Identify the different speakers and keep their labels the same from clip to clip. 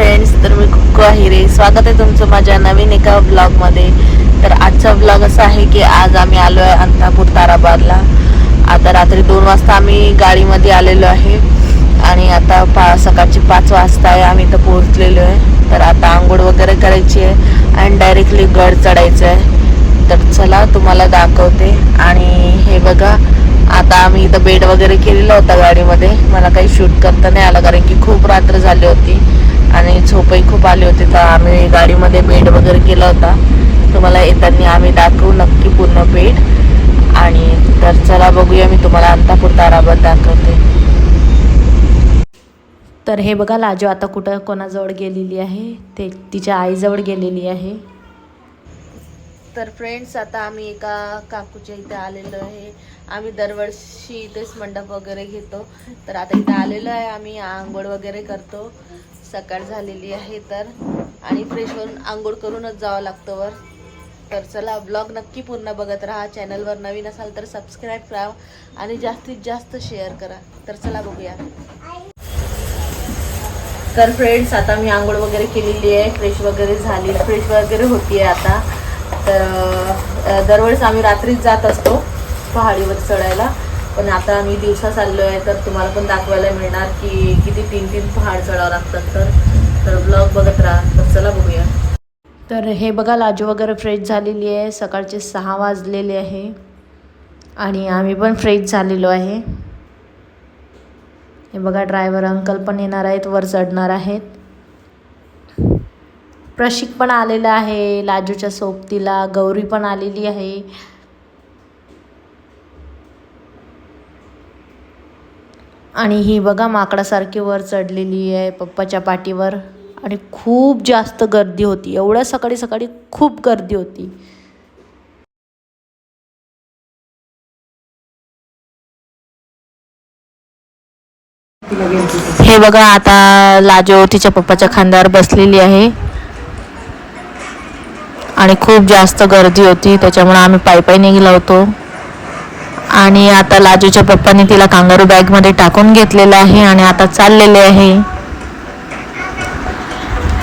Speaker 1: Friends तर मी कुक्कू रे स्वागत आहे तुमचं माझ्या नवीन एका ब्लॉगमध्ये तर आजचा ब्लॉग असा आहे की आज आम्ही आलो आहे अंतापूर ताराबादला. आता रात्री दोन वाजता आम्ही गाडीमध्ये आलेलो आहे. आणि आता पा सकाळची पाच वाजता आहे आम्ही इथं पोहोचलेलो आहे. तर आता आंघोळ वगैरे करायची आहे आणि डायरेक्टली गड चढायचं आहे. तर चला तुम्हाला दाखवते. आणि हे बघा आता आम्ही इथं बेड वगैरे केलेला होता गाडीमध्ये. मला काही शूट करता नाही आलं कारण की खूप रात्र झाली होती. आणि झोपही खूप आली होती तर आम्ही गाडीमध्ये बेड वगैरे केला होता. तुम्हाला येताना आम्ही दाखवू नक्की पूर्ण बेड. आणि तर चला बघूया मी तुम्हाला अंतापूर ताराबाद दाखवते.
Speaker 2: तर हे बघा लाजो आता कुठं कोणाजवळ गेलेली आहे? ते तिच्या आईजवळ गेलेली आहे.
Speaker 1: तर फ्रेंड्स आता आम्ही एका काकूच्या इथे आलेलो आहे. आम्ही दरवर्षी इथेच मंडप वगैरे घेतो. तर आता इथे आलेलो आहे आम्ही आंघोळ वगैरे करतो. सकाळ झालेली आहे तर. आणि फ्रेश होऊन आंघोळ करूनच जावं लागतं वर. तर चला ब्लॉग नक्की पूर्ण बघत राहा. चॅनलवर नवीन असाल तर सबस्क्राईब करा आणि जास्तीत जास्त शेअर करा. तर चला बघूया. तर फ्रेंड्स आता मी आंघोळ वगैरे केलेली आहे. फ्रेश वगैरे झाली. फ्रेश वगैरे होती आहे आता. तर दरवेळेस आम्ही रात्रीच जात असतो. पहाडीवर चढायला. पण आता आम्ही दिवसा चाललो आहे तर तुम्हाला पण दाखवायला मिळणार की किती तीन तीन पहाड चढावं लागतात तर तर ब्लॉग बघत राहा. तर चला बघूया.
Speaker 2: तर हे बघा लाजू वगैरे फ्रेश झालेली आहे. सकाळचे सहा वाजलेले आहे. आणि आम्ही पण फ्रेश झालेलो आहे. हे बघा ड्रायव्हर अंकल पण येणार आहेत वर चढणार आहेत. प्रशिक पण आलेला आहे लाजूच्या सोबतीला. गौरी पण आलेली आहे. आणि ही बघा माकडासारखी वर चढलेली आहे पप्पाच्या पाठीवर. आणि खूप जास्त गर्दी होती. एवढ्या सकाळी सकाळी खूप गर्दी होती. हे बघा आता लाजो तिच्या पप्पाच्या खांद्यावर बसलेली आहे. आणि खूप जास्त गर्दी होती. त्याच्यामुळे आम्ही पायी पायीने निघलो होतो. आणि आता लाजूच्या पप्पाने तिला कांगारू बॅगमध्ये टाकून घेतलेलं आहे आणि आता चाललेले आहे.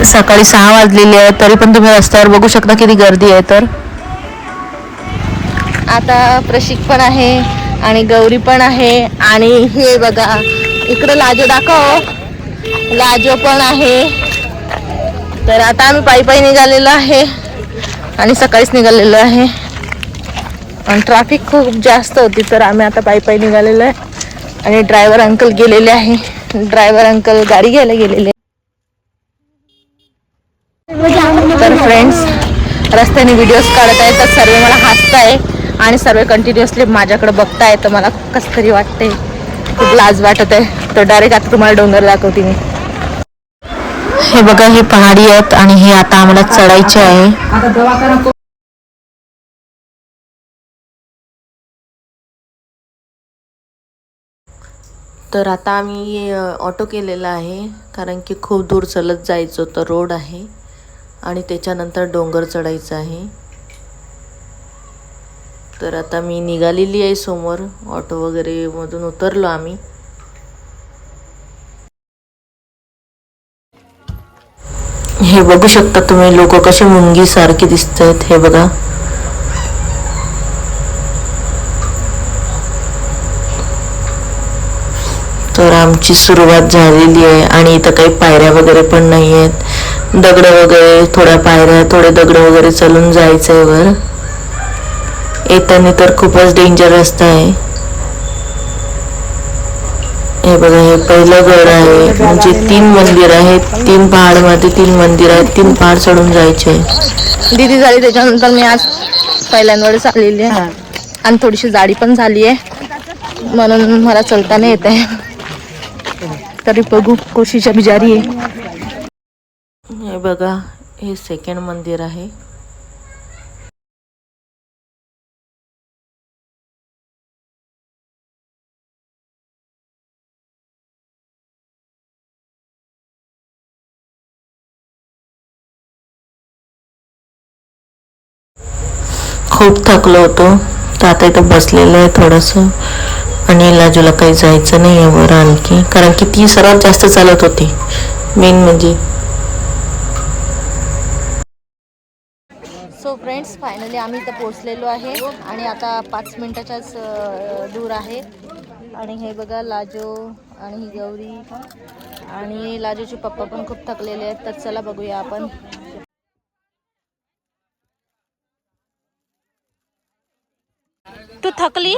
Speaker 2: सकाळी सहा वाजलेली आहे तरी पण तुम्ही रस्त्यावर बघू शकता किती गर्दी आहे तर.
Speaker 1: आता प्रशिक पण आहे आणि गौरी पण आहे आणि हे बघा इकडं लाजो दाखव. लाजो पण आहे. तर आता आम्ही पायी पायी निघालेलो आहे आणि सकाळीच निघालेलो आहे. आणि ट्रॅफिक खूप जास्त होती तर आम्ही आता पायी पायी निघालेलो आहे. आणि ड्रायव्हर अंकल गेलेले आहे. ड्रायव्हर अंकल गाडी घ्यायला गेलेले. तर फ्रेंड्स रस्त्याने व्हिडिओज काढत आहे तर सर्व मला हसताय आणि सर्व कंटिन्युअसली माझ्याकडे बघताय तर मला कसं तरी वाटतंय. खूप लाज वाटत आहे. तर डायरेक्ट आता तुम्हाला डोंगर दाखवते मी.
Speaker 2: हे बघा हे पहाडी आहेत आणि हे आता आम्हाला चढायचे आहे.
Speaker 1: तर आता आम्ही ऑटो केलेला आहे. कारण की खूप दूर चलत जायचं तर रोड आहे. आणि त्याच्यानंतर डोंगर चढायचं आहे. तर आता मी निघालेली आहे समोर. ऑटो वगैरे मधून उतरलो आम्ही. हे बघू शकता तुम्ही लोक कसे मुंगी सारखे दिसत आहेत हे बघा. तर आमची सुरुवात झालेली आहे आणि इथं काही पायऱ्या वगैरे पण नाही आहेत. दगड वगैरे थोड्या पायऱ्या थोडे दगड वगैरे चलून जायचं आहे वर. येताना तर खूपच डेंजर रस्ता आहे. हे बघा हे पहिलं गड आहे. म्हणजे तीन मंदिर आहेत. तीन पहाडमध्ये तीन मंदिर आहेत. तीन पहाड चढून जायचे. दिदी झाली त्याच्यानंतर मी आज पहिल्यांदाच आलेली आहे. आणि थोडीशी जाडी पण झाली आहे. म्हणून मला चलता नाही येत आहे तरी बघू कोशिशा बिजारी आहे. हे बघा हे सेकंड मंदिर आहे. खूप थकलो होतो. तर आता इथं बसलेलं आहे थोडंसं. आणि लाजूला काही जायचं नाही आहे वर आणखी. कारण की ती सर्वात जास्त चालत होती. मेन म्हणजे. सो फ्रेंड्स फायनली आम्ही इथं पोचलेलो आहे. आणि आता पाच मिनटाच्याच दूर आहे. आणि हे बघा लाजो आणि ही गौरी. आणि लाजोचे पप्पा पण खूप थकलेले आहेत. तर चला बघूया आपण. थकली?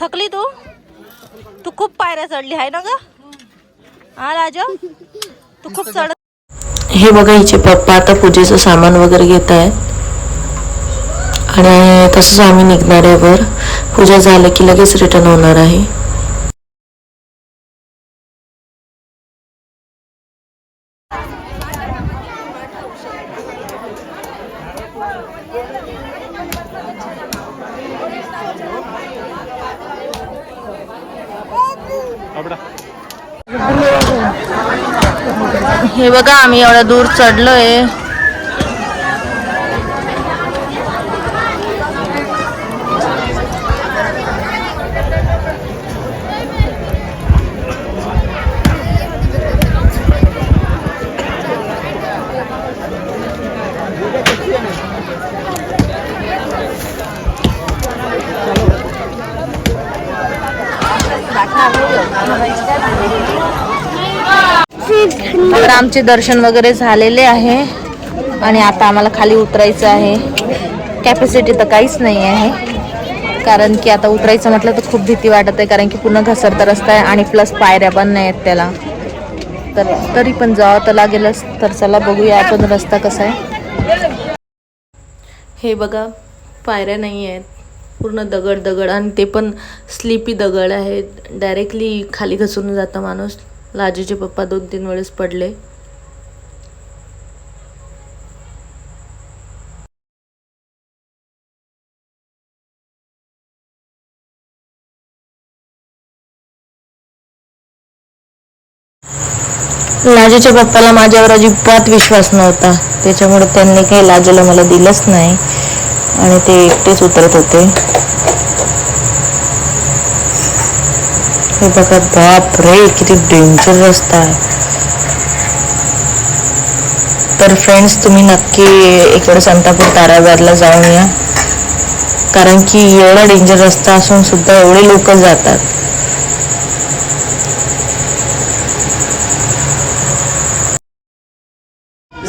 Speaker 1: थकली तू? तू खूप पायऱ्या चढली आहे ना ग? हा राजा? तू खूप चढ
Speaker 2: हे बघा हिचे पप्पा आता पूजेचं सामान वगैरे घेत आहेत. आणि तसंच आम्ही निघणार आहे वर. पूजा झालं की लगेच रिटर्न होणार आहे.
Speaker 1: हे बघा आम्ही एवढ्या दूर चढलोय. आमचे दर्शन वगैरे झालेले आहे. आणि आता आम्हाला खाली उतरायचं आहे. कॅपॅसिटी तर काहीच नाही आहे. कारण की आता उतरायचं म्हटलं तर खूप भीती वाटत. आहे कारण की पूर्ण घसरता रस्ता आहे आणि प्लस पायऱ्या पण नाही आहेत त्याला. तर तरी पण जावं तर लागेलच. तर चला बघूया आपण रस्ता कसा आहे.
Speaker 2: हे बघा पायऱ्या नाही आहेत पूर्ण दगड दगड आणि ते पण स्लिपी दगड आहेत. डायरेक्टली खाली घसरून जातं माणूस. लाजीचे पप्पा दोन तीन वेळेस पडले. लाजेच्या पप्पाला माझ्यावर अजिबात विश्वास नव्हता. त्याच्यामुळे त्यांनी काही लाजेला मला दिलंच नाही. आणि ते एकटेच उतरत होते. हे बघा बाप रे किती डेंजर रस्ता आहे. तर फ्रेंड्स तुम्ही नक्की इकडे संतापूर ताराबादला जाऊन या. कारण की एवढा डेंजर रस्ता असून सुद्धा एवढे लोक जातात.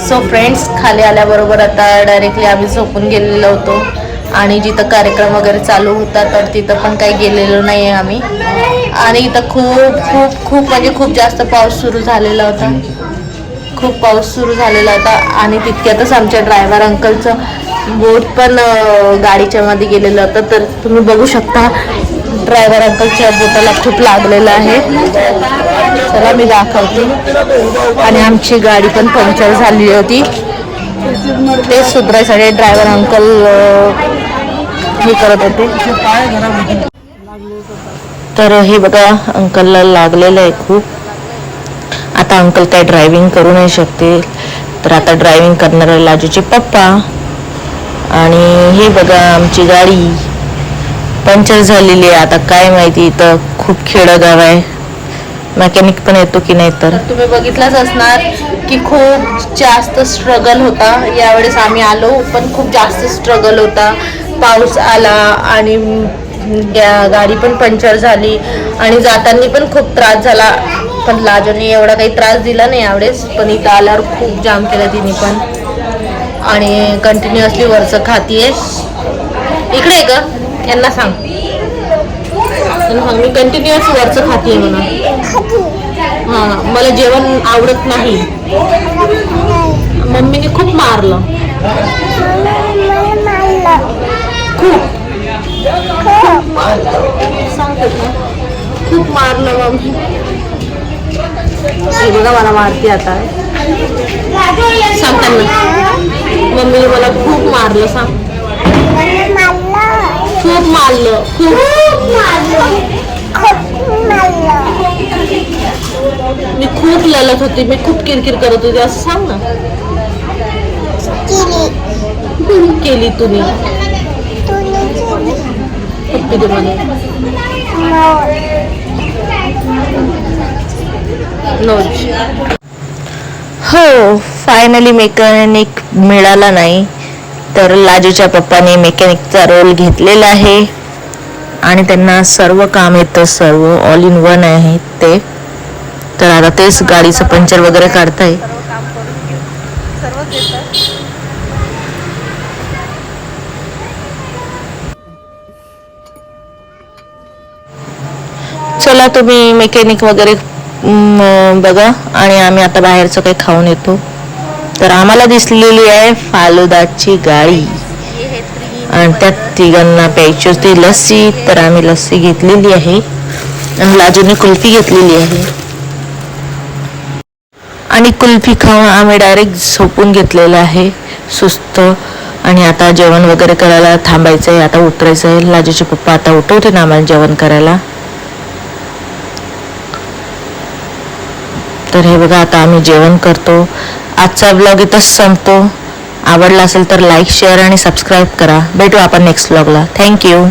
Speaker 1: सो फ्रेंड्स खाली आल्याबरोबर आता डायरेक्टली आम्ही झोपून गेलेलो होतो. आणि जिथं कार्यक्रम वगैरे चालू होता तर तिथं पण काही गेलेलो नाही आहे आम्ही. आणि इथं खूप खूप खूप म्हणजे खूप जास्त पाऊस सुरू झालेला होता. खूप पाऊस सुरू झालेला होता. आणि तितक्यातच आमच्या ड्रायव्हर अंकलचं बोट पण गाडीच्या मध्ये गेलेलं होतं. तर तुम्ही बघू शकता ड्रायव्हर अंकलच्या बोटाला खूप लागलेलं आहे. चला मी दाखवते. आणि आमची गाडी पण पंक्चर झालेली होती. ते सुधरायसाठी ड्रायव्हर अंकल हे करत होते.
Speaker 2: तर हे बघा अंकलला लागलेलं आहे खूप. आता अंकल काय ड्रायव्हिंग करू नाही शकते तर आता ड्रायव्हिंग करणारे लाजूचे पप्पा. आणि हे बघा आमची गाडी. पंक्चर झालेली आहे. आता काय माहिती इथं खूप खेडगाव आहे. मेकॅनिक पण येतो की नाही तर?
Speaker 1: तुम्ही बघितलंच असणार की खूप जास्त स्ट्रगल होता. यावेळेस आम्ही आलो पण खूप जास्त स्ट्रगल होता. पाऊस आला आणि गाडी पण पंक्चर झाली आणि जाताना पण खूप त्रास झाला. पण लाजोने एवढा काही त्रास दिला नाही यावेळेस. पण इथं आल्यावर खूप जाम केलं तिने पण. आणि कंटिन्युअसली वरचं खातीये इकडे आहे का यांना सांग. त्यांना सांग मी कंटिन्युअस वरचं खातीये म्हणा हा मला जेवण आवडत नाही. मम्मीने खूप मारलं. खूप. सांगते ना खूप मारलं मम्मी हे बघा मला मारते आता. सांगताना मम्मीने मला खूप मारलं सांग. खूप मारलं खूप. मी खूप ललत होती मी खूप किरकिर करत होती असं सांग ना. केली. तुम्ही नोज
Speaker 2: हो फायनली मेकॅनिक मिळाला नाही. तर लाजूच्या पप्पाने मेकॅनिकचा रोल घेतलेला आहे. आणि त्यांना सर्व काम येतं सर्व ऑल इन वन आहे ते. तर आता तेच गाडीचं पंचर वगैरे काढताय.
Speaker 1: सर्वच येतं
Speaker 2: चला तुम्ही मेकॅनिक वगैरे बघा. आणि आम्ही आता बाहेरचं काही खाऊन येतो. तर आम्हाला दिसलेली आहे फालुदाची
Speaker 1: गाळी
Speaker 2: आणि त्यात तिघांना प्यायची होती लस्सी तर आम्ही लस्सी घेतलेली आहे. आणि लाजूने कुल्फी घेतलेली आहे. आणि कुल्फी खाऊन आम्ही डायरेक्ट झोपून घेतलेलं आहे. सुस्त. आणि आता जेवण वगैरे करायला थांबायचं आहे आता उतरायचं आहे लाजूचे पप्पा आता उठवते ना आम्हाला जेवण करायला. तर हे बघा आता आम्ही जेवण करतो. आजचा ब्लॉग इथंच संपतो. आवडला असेल तर लाईक शेअर आणि सबस्क्राईब करा. भेटू आपण नेक्स्ट ब्लॉगला थँक्यू